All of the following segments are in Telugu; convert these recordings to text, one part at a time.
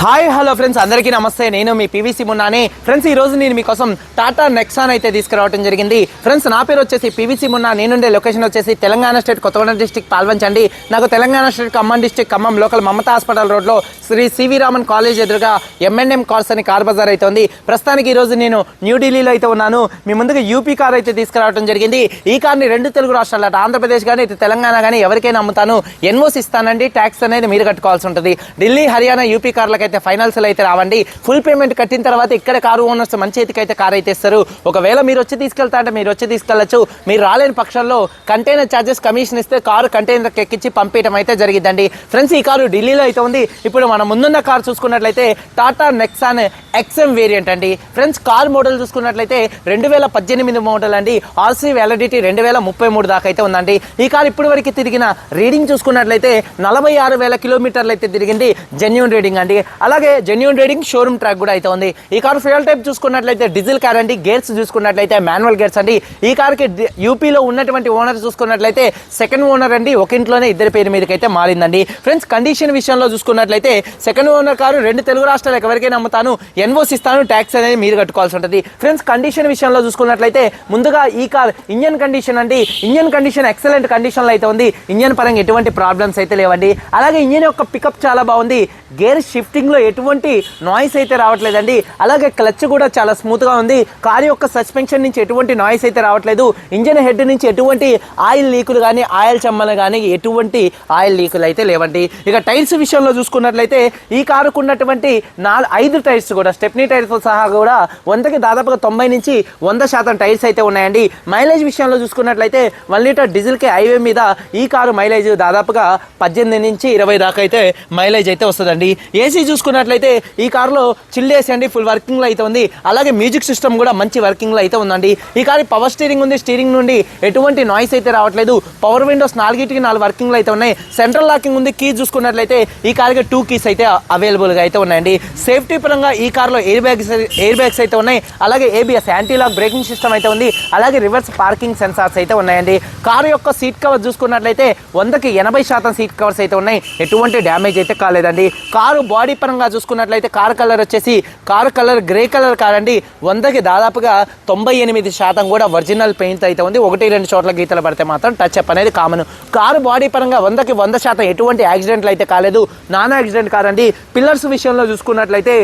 Hi hello friends. అందరికీ నమస్తే. నేను మీ పీవీసీ మున్నాని. ఫ్రెండ్స్ ఈ రోజు నేను మీకోసం టాటా నెక్సాన్ అయితే తీసుకురావడం జరిగింది. ఫ్రెండ్స్ నా పేరు వచ్చేసి పీవీసీ మున్నా. నేనుండే లొకేషన్ వచ్చేసి తెలంగాణ స్టేట్ కొత్తగూడెం డిస్టిక్ పాల్వంచండి నాకు Telangana state Khammam district Khammam local Mamata hospital రోడ్లో Sri C V Raman college ఎదురుగా ఎంఎన్ఎం కార్స్ అని కార్ బజార్ అయితే ఉంది. ప్రస్తుతానికి ఈ రోజు నేను న్యూఢిల్లీలో అయితే ఉన్నాను. మీ ముందుగా యూపీ కార్ అయితే తీసుకురావడం జరిగింది. ఈ కార్ని రెండు తెలుగు రాష్ట్రాలు అటు ఆంధ్రప్రదేశ్ కానీ ఇటు తెలంగాణ కానీ ఎవరికైనా అమ్ముతాను. ఎన్ఓసి ఇస్తానండి. ట్యాక్స్ అనేది మీరు కట్టుకోవాల్సి ఉంటుంది. ఢిల్లీ హర్యానా యూపీ అయితే ఫైనల్స్లో అయితే రావండి. ఫుల్ పేమెంట్ కట్టిన తర్వాత ఇక్కడ కారు ఓనర్స్ మంచి చేతికి అయితే కారు అయితే ఇస్తారు. ఒకవేళ మీరు వచ్చి తీసుకెళ్తా అంటే మీరు వచ్చి తీసుకెళ్ళచ్చు. మీరు రాలేని పక్షంలో కంటైనర్ ఛార్జెస్ కమిషన్ ఇస్తే కారు కంటైనర్కి ఎక్కించి పంపించడం అయితే జరిగిందండి ఫ్రెండ్స్ ఈ కారు ఢిల్లీలో అయితే ఉంది. ఇప్పుడు మనం ముందున్న కారు చూసుకున్నట్లయితే టాటా నెక్సాన్ ఎక్స్ఎం వేరియంట్ అండి. ఫ్రెండ్స్ కార్ మోడల్ చూసుకున్నట్లయితే రెండు వేల పద్దెనిమిది మోడల్ అండి. ఆర్సీ వ్యాలిడిటీ రెండు వేల ముప్పై మూడు దాకా అయితే ఉందండి. ఈ కార్ ఇప్పటి వరకు తిరిగిన రీడింగ్ చూసుకున్నట్లయితే నలభై ఆరు వేల కిలోమీటర్లు అయితే తిరిగింది. జెన్యున్ రీడింగ్ అండి. అలాగే జెన్యున్ రీడింగ్ షోరూమ్ ట్రాక్ కూడా అయితే ఉంది. ఈ కార్ ఫ్యూయల్ టైప్ చూసుకున్నట్లయితే డీజిల్ కార్ అండి గేర్స్ చూసుకున్నట్లయితే మాన్యువల్ గేర్స్ అండి. ఈ కార్కి యూపీలో ఉన్నటువంటి ఓనర్ చూసుకున్నట్లయితే సెకండ్ ఓనర్ అండి. ఒక ఇంట్లోనే ఇద్దరి పేరు మీదకి అయితే మారిందండి. ఫ్రెండ్స్ కండిషన్ విషయంలో చూసుకున్నట్లయితే సెకండ్ ఓనర్ కారు రెండు తెలుగు రాష్ట్రాలకు ఎవరికైనా అమ్ముతాను ఎన్ఓస్ ఇస్తాను ట్యాక్స్ అనేది మీరు కట్టుకోవాల్సి ఉంటుంది. ఫ్రెండ్స్ కండిషన్ విషయంలో చూసుకున్నట్లయితే ముందుగా ఈ కార్ ఇంజన్ కండిషన్ అండి. ఇంజన్ కండిషన్ ఎక్సలెంట్ కండిషన్లో అయితే ఉంది. ఇంజన్ పరంగా ఎటువంటి ప్రాబ్లమ్స్ అయితే లేవండి. అలాగే ఇంజన్ యొక్క పికప్ చాలా బాగుంది. గేర్ షిఫ్టింగ్ లో ఎటువంటి నాయిస్ అయితే రావట్లేదండి. అలాగే క్లచ్ కూడా చాలా స్మూత్గా ఉంది. కార్ యొక్క సస్పెన్షన్ నుంచి ఎటువంటి నాయిస్ అయితే రావట్లేదు. ఇంజన్ హెడ్ నుంచి ఎటువంటి ఆయిల్ లీకులు కానీ ఆయిల్ చెమ్మలు కానీ ఎటువంటి ఆయిల్ లీకులు అయితే లేవండి. ఇక టైర్స్ విషయంలో చూసుకున్నట్లయితే ఈ కారుకు ఉన్నటువంటి నాలుగు ఐదు టైర్స్ కూడా స్టెప్నీ టైర్స్ సహా కూడా వందకి దాదాపుగా తొంభై నుంచి వంద శాతం టైర్స్ అయితే ఉన్నాయండి. మైలేజ్ విషయంలో చూసుకున్నట్లయితే వన్ లీటర్ డీజిల్కి హైవే మీద ఈ కారు మైలేజ్ దాదాపుగా పద్దెనిమిది నుంచి ఇరవై దాకా అయితే మైలేజ్ అయితే వస్తుందండి. ఏసీ చూసుకున్నట్లయితే ఈ కారులో చిల్లేసి అండి ఫుల్ వర్కింగ్లో అయితే ఉంది. అలాగే మ్యూజిక్ సిస్టమ్ కూడా మంచి వర్కింగ్లో అయితే ఉందండి. ఈ కారు పవర్ స్టీరింగ్ ఉంది. స్టీరింగ్ నుండి ఎటువంటి నాయిస్ అయితే రావట్లేదు. పవర్ విండోస్ నాలుగిటికి నాలుగు వర్కింగ్లు అయితే ఉన్నాయి. సెంట్రల్ లాకింగ్ ఉంది. కీ చూసుకున్నట్లయితే ఈ కార్కి టూ కీస్ అయితే అవైలబుల్గా అయితే ఉన్నాయండి. సేఫ్టీ పరంగా ఈ కార్లో ఎయిర్ బ్యాగ్స్ ఎయిర్ బ్యాగ్స్ అయితే ఉన్నాయి. అలాగే ABS anti lock braking system అయితే ఉంది. అలాగే రివర్స్ పార్కింగ్ సెన్సార్స్ అయితే ఉన్నాయండి. కారు యొక్క సీట్ కవర్ చూసుకున్నట్లయితే వందకి ఎనభై శాతం సీట్ కవర్స్ అయితే ఉన్నాయి. ఎటువంటి డ్యామేజ్ అయితే కాలేదండి. కారు బాడీ పరంగా చూసుకున్నట్లయితే కారు కలర్ వచ్చేసి కారు కలర్ గ్రే కలర్ కాదండి. వందకి దాదాపుగా తొంభై ఎనిమిది శాతం కూడా ఒరిజినల్ పెయింట్ అయితే ఉంది. ఒకటి రెండు చోట్ల గీతలు పడితే మాత్రం టచ్ అప్ అనేది కామన్ కారు బాడీ పరంగా వందకి వంద శాతం ఎటువంటి యాక్సిడెంట్లు అయితే కాలేదు. నాన్ యాక్సిడెంట్ కాదండి. పిల్లర్స్ విషయంలో చూసుకున్నట్లయితే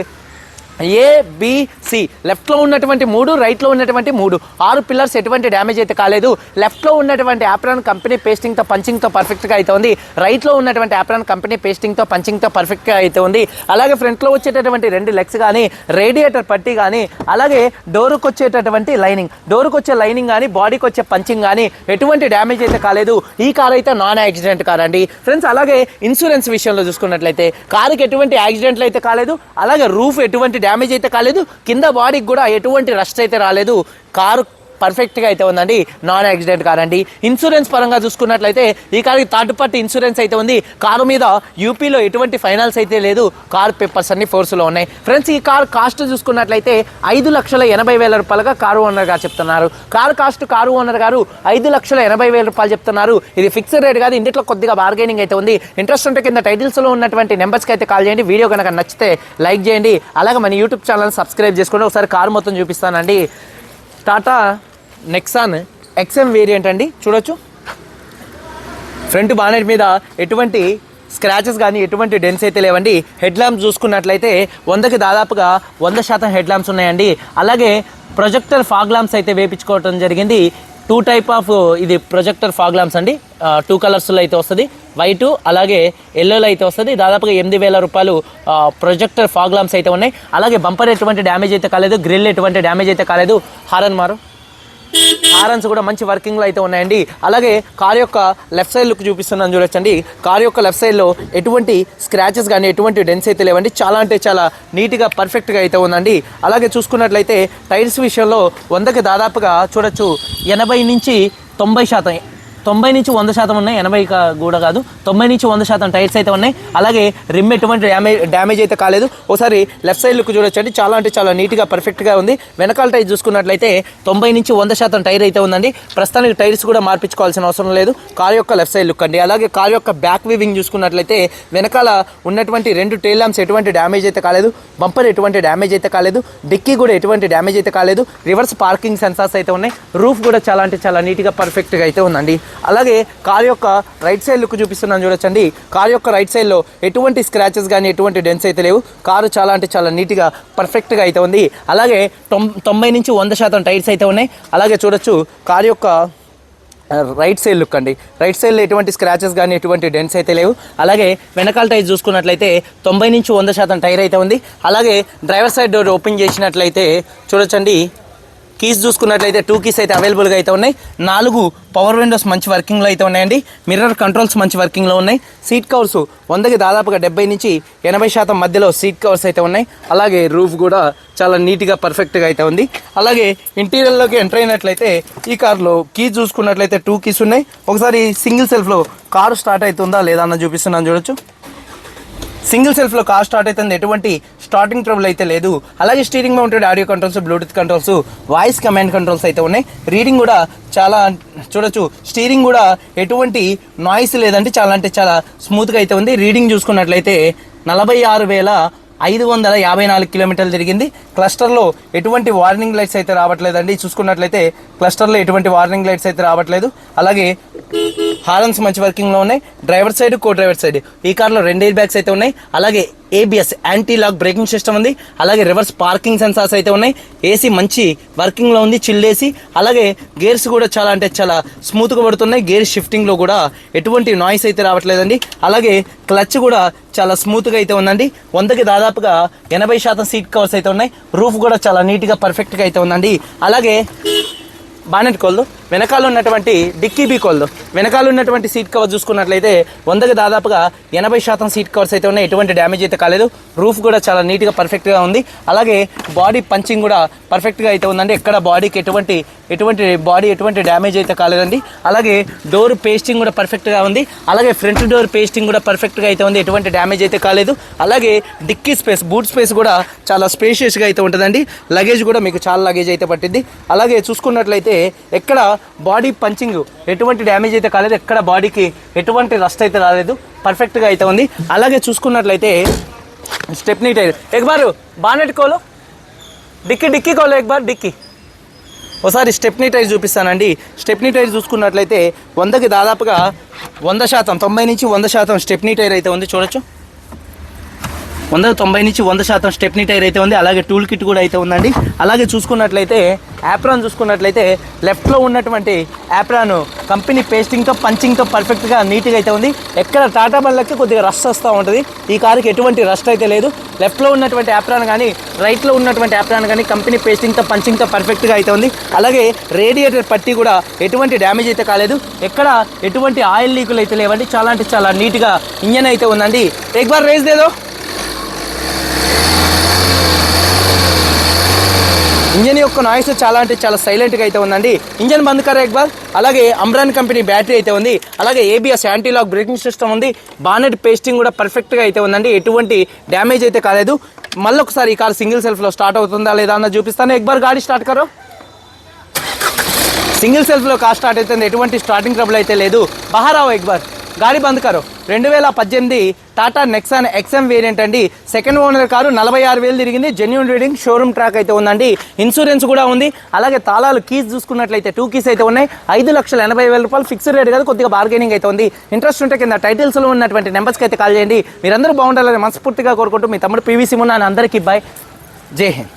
ఏ బిసి లెఫ్ట్లో ఉన్నటువంటి మూడు రైట్లో ఉన్నటువంటి మూడు. ఆరు పిల్లర్స్ ఎటువంటి డ్యామేజ్ అయితే కాలేదు. లెఫ్ట్లో ఉన్నటువంటి యాప్రాన్ కంపెనీ పేస్టింగ్తో పంచింగ్తో పర్ఫెక్ట్గా అయితే ఉంది. రైట్లో ఉన్నటువంటి యాప్రాన్ కంపెనీ పేస్టింగ్తో పంచింగ్తో పర్ఫెక్ట్గా అయితే ఉంది. అలాగే ఫ్రంట్లో వచ్చేటటువంటి రెండు లెగ్స్ కానీ రేడియేటర్ పట్టి కానీ అలాగే డోరుకు వచ్చేటటువంటి లైనింగ్ డోరుకు వచ్చే లైనింగ్ కానీ బాడీకి వచ్చే పంచింగ్ కానీ ఎటువంటి డ్యామేజ్ అయితే కాలేదు. ఈ కార్ అయితే నాన్ యాక్సిడెంట్ కార్ అండి. ఫ్రెండ్స్ అలాగే ఇన్సూరెన్స్ విషయంలో చూసుకున్నట్లయితే కారుకి ఎటువంటి యాక్సిడెంట్లు అయితే కాలేదు. అలాగే రూఫ్ ఎటువంటి డ్యామేజ్ అయితే కాలేదు. కింద బాడీకి కూడా ఎటువంటి రస్ట్ అయితే రాలేదు. కారు పర్ఫెక్ట్గా అయితే ఉందండి. నాన్ యాక్సిడెంట్ కార్ అండి ఇన్సూరెన్స్ పరంగా చూసుకున్నట్లయితే ఈ కార్కి థర్డ్ పార్టీ ఇన్సూరెన్స్ అయితే ఉంది. కారు మీద యూపీలో ఎటువంటి ఫైనాన్స్ అయితే లేదు. కార్ పేపర్స్ అన్ని ఫోర్స్లో ఉన్నాయి. ఫ్రెండ్స్ ఈ కార్ కాస్ట్ చూసుకున్నట్లయితే ఐదు లక్షల ఎనభై వేల రూపాయలుగా కారు ఓనర్ గారు చెప్తున్నారు. కార్ కాస్ట్ కారు ఓనర్ గారు ఐదు లక్షల ఎనభై వేల రూపాయలు చెప్తున్నారు. ఇది ఫిక్స్డ్ రేట్ కాదు. ఇంటిలో కొద్దిగా బార్గెనింగ్ అయితే ఉంది. ఇంట్రెస్ట్ ఉంటే కింద టైటిల్స్లో ఉన్నటువంటి నెంబర్స్కి అయితే కాల్ చేయండి. వీడియో కనుక నచ్చితే లైక్ చేయండి. అలాగే మన యూట్యూబ్ ఛానల్ సబ్స్క్రైబ్ చేసుకోండి. ఒకసారి కారు మొత్తం చూపిస్తానండి. టాటా నెక్సాన్ ఎక్స్ఎం వేరియంట్ అండి. చూడొచ్చు. ఫ్రంట్ బానెట్ మీద ఎటువంటి స్క్రాచెస్ కానీ ఎటువంటి డెన్స్ అయితే లేవండి. హెడ్ ల్యాంప్స్ చూసుకున్నట్లయితే వందకి దాదాపుగా వంద శాతం హెడ్ ల్యాంప్స్ ఉన్నాయండి. అలాగే ప్రొజెక్టర్ ఫాగ్ ల్యాంప్స్ అయితే వేపించుకోవడం జరిగింది. టూ టైప్ ఆఫ్ ఇది ప్రొజెక్టర్ ఫాగ్ ల్యాంప్స్ అండి. టూ కలర్స్లో అయితే వస్తుంది. వైట్ అలాగే ఎల్లోలో అయితే వస్తుంది. దాదాపుగా ఎనిమిది వేల రూపాయలు ప్రొజెక్టర్ ఫాగ్ ల్యాంప్స్ అయితే ఉన్నాయి. అలాగే బంపర్ ఎటువంటి డ్యామేజ్ అయితే కాలేదు. గ్రిల్ ఎటువంటి డ్యామేజ్ అయితే కాలేదు. హారన్ మారు. హారన్స్ కూడా మంచి వర్కింగ్లో అయితే ఉన్నాయండి. అలాగే కార్ యొక్క లెఫ్ట్ సైడ్ లుక్ చూపిస్తున్నాను చూడొచ్చండి. కార్ యొక్క లెఫ్ట్ సైడ్లో ఎటువంటి స్క్రాచెస్ కానీ ఎటువంటి డెన్స్ అయితే లేవండి. చాలా అంటే చాలా నీట్గా పర్ఫెక్ట్గా అయితే ఉందండి. అలాగే చూసుకున్నట్లయితే టైర్స్ విషయంలో వందకి దాదాపుగా చూడొచ్చు ఎనభై నుంచి తొంభై శాతం తొంభై నుంచి వంద శాతం ఉన్నాయి ఎనభై కూడా కాదు. తొంభై నుంచి వంద శాతం టైర్స్ అయితే ఉన్నాయి. అలాగే రిమ్ ఎటువంటి డ్యామేజ్ డ్యామేజ్ అయితే కాలేదు. ఒకసారి లెఫ్ట్ సైడ్ లుక్ చూడొచ్చండి. చాలా అంటే చాలా నీట్గా పర్ఫెక్ట్గా ఉంది. వెనకాల టైర్ చూసుకున్నట్లయితే తొంభై నుంచి వంద శాతం టైర్ అయితే ఉందండి. ప్రస్తుతానికి టైర్స్ కూడా మార్పించుకోవాల్సిన అవసరం లేదు. కార్ యొక్క లెఫ్ట్ సైడ్ లుక్ అండి. అలాగే కార్ యొక్క బ్యాక్ వీవింగ్ చూసుకున్నట్లయితే వెనకాల ఉన్నటువంటి రెండు టైల్ ల్యాంప్స్ ఎటువంటి డ్యామేజ్ అయితే కాలేదు. బంపర్ ఎటువంటి డ్యామేజ్ అయితే కాలేదు. డిక్కీ కూడా ఎటువంటి డ్యామేజ్ అయితే కాలేదు. రివర్స్ పార్కింగ్ సెన్సార్స్ అయితే ఉన్నాయి. రూఫ్ కూడా చాలా అంటే చాలా నీట్గా పర్ఫెక్ట్గా అయితే ఉందండి. అలాగే కార్ యొక్క రైట్ సైడ్ లుక్ చూపిస్తున్నాను చూడొచ్చండి. కార్ యొక్క రైట్ సైడ్లో ఎటువంటి స్క్రాచెస్ కానీ ఎటువంటి డెన్స్ అయితే లేవు. కారు చాలా అంటే చాలా నీట్గా పర్ఫెక్ట్గా అయితే ఉంది. అలాగే తొం తొంభై నుంచి వంద శాతం టైర్స్ అయితే ఉన్నాయి. అలాగే చూడొచ్చు కార్ యొక్క రైట్ సైడ్ లుక్ అండి. రైట్ సైడ్లో ఎటువంటి స్క్రాచెస్ కానీ ఎటువంటి డెన్స్ అయితే లేవు. అలాగే వెనకాల టైర్ చూసుకున్నట్లయితే తొంభై నుంచి వంద శాతం టైర్ అయితే ఉంది. అలాగే డ్రైవర్ సైడ్ డోర్ ఓపెన్ చేసినట్లయితే చూడొచ్చండి. కీస్ చూసుకున్నట్లయితే టూ కీస్ అయితే అవైలబుల్గా అయితే ఉన్నాయి. నాలుగు పవర్ విండోస్ మంచి వర్కింగ్లో అయితే ఉన్నాయండి. మిర్రర్ కంట్రోల్స్ మంచి వర్కింగ్లో ఉన్నాయి. సీట్ కవర్స్ వందకి దాదాపుగా డెబ్బై నుంచి ఎనభై శాతం మధ్యలో సీట్ కవర్స్ అయితే ఉన్నాయి. అలాగే రూఫ్ కూడా చాలా నీట్గా పర్ఫెక్ట్గా అయితే ఉంది. అలాగే ఇంటీరియర్లోకి ఎంటర్ అయినట్లయితే ఈ కార్లో కీస్ చూసుకున్నట్లయితే టూ కీస్ ఉన్నాయి. ఒకసారి సింగిల్ సెల్ఫ్లో కారు స్టార్ట్ అవుతుందా లేదా అన్న చూపిస్తున్నాను చూడొచ్చు. సింగిల్ సెల్ఫ్లో కార్ స్టార్ట్ అవుతుంది. ఎటువంటి స్టార్టింగ్ ట్రబుల్ అయితే లేదు. అలాగే steering mounted audio controls Bluetooth controls voice command controls అయితే ఉన్నాయి. రీడింగ్ కూడా చాలా చూడొచ్చు. స్టీరింగ్ కూడా ఎటువంటి నాయిస్ లేదంటే చాలా అంటే చాలా స్మూత్గా అయితే ఉంది. రీడింగ్ చూసుకున్నట్లయితే నలభై ఆరు వేల ఐదు వందల యాభై నాలుగు కిలోమీటర్లు తిరిగింది. క్లస్టర్లో ఎటువంటి వార్నింగ్ లైట్స్ అయితే రావట్లేదండి. చూసుకున్నట్లయితే క్లస్టర్లో ఎటువంటి వార్నింగ్ లైట్స్ అయితే రావట్లేదు. అలాగే హారన్స్ మంచి వర్కింగ్లో ఉన్నాయి. Driver side co driver side. ఈ కార్లో రెండు ఎయిర్ బ్యాగ్స్ అయితే ఉన్నాయి. అలాగే ABS anti lock braking system ఉంది. అలాగే రివర్స్ పార్కింగ్ సెన్సార్స్ అయితే ఉన్నాయి. ఏసీ మంచి వర్కింగ్లో ఉంది చిల్ ఏసీ అలాగే గేర్స్ కూడా చాలా అంటే చాలా స్మూత్గా పడుతున్నాయి. గేర్ షిఫ్టింగ్లో కూడా ఎటువంటి నాయిస్ అయితే రావట్లేదండి. అలాగే క్లచ్ కూడా చాలా స్మూత్గా అయితే ఉందండి. వందకి దాదాపుగా ఎనభై శాతం సీట్ కవర్స్ అయితే ఉన్నాయి. రూఫ్ కూడా చాలా నీట్గా పర్ఫెక్ట్గా అయితే ఉందండి. అలాగే బానెట్ కోళ్ళు వెనకాల ఉన్నటువంటి డిక్కీ బీకోల్దు వెనకాల ఉన్నటువంటి సీట్ కవర్ చూసుకున్నట్లయితే వందకి దాదాపుగా ఎనభై శాతం సీట్ కవర్స్ అయితే ఉన్నాయి. ఎటువంటి డ్యామేజ్ అయితే కాలేదు. రూఫ్ కూడా చాలా నీట్గా పర్ఫెక్ట్గా ఉంది. అలాగే బాడీ పంచింగ్ కూడా పర్ఫెక్ట్గా అయితే ఉందండి. ఎక్కడ బాడీకి ఎటువంటి ఎటువంటి బాడీ ఎటువంటి డ్యామేజ్ అయితే కాలేదండి. అలాగే డోర్ పేస్టింగ్ కూడా పర్ఫెక్ట్గా ఉంది. అలాగే ఫ్రంట్ డోర్ పేస్టింగ్ కూడా పర్ఫెక్ట్గా అయితే ఉంది. ఎటువంటి డ్యామేజ్ అయితే కాలేదు. అలాగే డిక్కీ స్పేస్ బూట్ స్పేస్ కూడా చాలా స్పేషియస్గా అయితే ఉంటుందండి. లగేజ్ కూడా మీకు చాలా లగేజ్ అయితే పట్టింది అలాగే చూసుకున్నట్లయితే ఎక్కడ బాడీ పంచింగ్ ఎటువంటి డ్యామేజ్ అయితే కాలేదు ఎక్కడ బాడీకి ఎటువంటి రస్ట్ అయితే రాలేదు పర్ఫెక్ట్గా అయితే ఉంది. అలాగే చూసుకున్నట్లయితే స్టెప్నీ టైర్. ఎగ్బారు బానెట్ కోలో. డిక్కీ డిక్కీ కోలో ఎగ్బార్ డిక్కీ. ఒకసారి స్టెప్నీ టైర్ చూపిస్తానండి. స్టెప్నీ టైర్ చూసుకున్నట్లయితే వందకి దాదాపుగా వంద శాతం తొంభై నుంచి వంద శాతం స్టెప్నీ టైర్ అయితే ఉంది. చూడొచ్చు. వంద తొంభై నుంచి వంద శాతం స్టెప్నీ టైర్ అయితే ఉంది. అలాగే టూల్ కిట్ కూడా అయితే ఉందండి. అలాగే చూసుకున్నట్లయితే యాప్రాన్ చూసుకున్నట్లయితే లెఫ్ట్లో ఉన్నటువంటి యాప్రాన్ కంపెనీ పేస్టింగ్తో పంచింగ్తో పర్ఫెక్ట్గా నీట్గా అయితే ఉంది. ఎక్కడ టాటా బండ్లకి కొద్దిగా రష్ వస్తూ ఉంటుంది. ఈ కారుకి ఎటువంటి రష్ అయితే లేదు. లెఫ్ట్లో ఉన్నటువంటి యాప్రాన్ కానీ రైట్లో ఉన్నటువంటి యాప్రాన్ కానీ కంపెనీ పేస్టింగ్తో పంచింగ్తో పర్ఫెక్ట్గా అయితే ఉంది. అలాగే రేడియేటర్ పట్టి కూడా ఎటువంటి డ్యామేజ్ అయితే కాలేదు. ఎక్కడ ఎటువంటి ఆయిల్ లీకులు అయితే లేవండి. చాలా అంటే చాలా నీట్గా ఇంజన్ అయితే ఉందండి. ఎక్ బార్ రేస్ దేదో. ఇంజన్ యొక్క నాయిస్ చాలా అంటే చాలా సైలెంట్గా అయితే ఉందండి. ఇంజన్ బంద్ కర్ ఇక్బాల్ అలాగే అమ్రాన్ కంపెనీ బ్యాటరీ అయితే ఉంది. అలాగే ఏబిఎస్ యాంటీలాక్ బ్రేకింగ్ సిస్టమ్ ఉంది. బానెట్ పేస్టింగ్ కూడా పర్ఫెక్ట్గా అయితే ఉందండి. ఎటువంటి డ్యామేజ్ అయితే కాలేదు. మళ్ళీ ఒకసారి ఈ కార్ సింగిల్ సెల్ఫ్లో స్టార్ట్ అవుతుందా లేదా అన్న చూపిస్తాను. ఎక్బార్ గాడి స్టార్ట్ కరో సింగిల్ సెల్ఫ్లో కార్ స్టార్ట్ అవుతుంది. ఎటువంటి స్టార్టింగ్ ట్రబుల్ అయితే లేదు. బహారావు ఎక్బార్ గాడి బంద్ కారు. రెండు వేల పద్దెనిమిది టాటా నెక్సాన్ ఎక్స్ఎం వేరియంట్ అండి. సెకండ్ ఓనర్ కారు నలభై ఆరు వేలు తిరిగింది. జెన్యున్ రీడింగ్ షోరూమ్ ట్రాక్ అయితే ఉందండి. ఇన్సూరెన్స్ కూడా ఉంది. అలాగే తాళాలు కీస్ చూసుకున్నట్లయితే టూ కీస్ అయితే ఉన్నాయి. ఐదు లక్షల ఎనభై వేల రూపాయలు ఫిక్స్డ్ రేట్ కాదు కొద్దిగా బార్గెనింగ్ అయితే ఉంది. ఇంట్రెస్ట్ ఉంటే కింద టైటిల్స్లో ఉన్నటువంటి నెంబర్స్కి అయితే కాల్ చేయండి. మీరందరూ బాగుండాలని మనస్ఫూర్తిగా కోరుకుంటూ మీ తమ్ముడు పీవీసీ మున్నా అందరికీ బాయ్ జై హింద్.